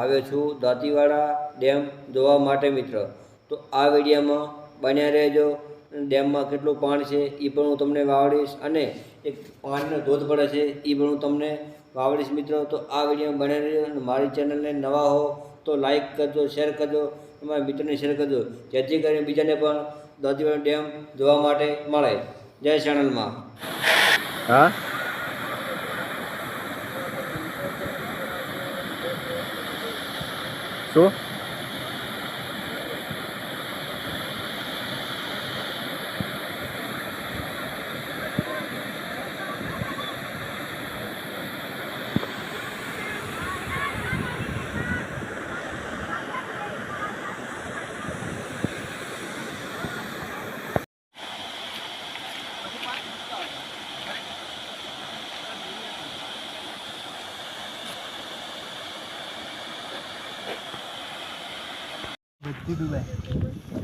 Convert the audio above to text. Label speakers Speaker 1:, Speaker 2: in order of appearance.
Speaker 1: આવ્યો છું દાંતીવાડા ડેમ જોવા માટે મિત્ર. તો આ વિડીયોમાં બન્યા રહેજો. ડેમમાં કેટલું પાણી છે એ પણ હું તમને વાવડીશ અને એક પાણીનો ધોધ પડે છે એ પણ હું તમને વાવડીશ મિત્રો. તો આ વિડીયોમાં બન્યા રહેજો અને મારી ચેનલને નવા હો તો લાઈક કરજો, શેર કરજો, તમારા મિત્રોને શેર કરજો. જેથી કરીને બીજાને પણ દાંતીવાડા ડેમ જોવા માટે મળે. જય ચેનલમાં
Speaker 2: હા? все. 第六位。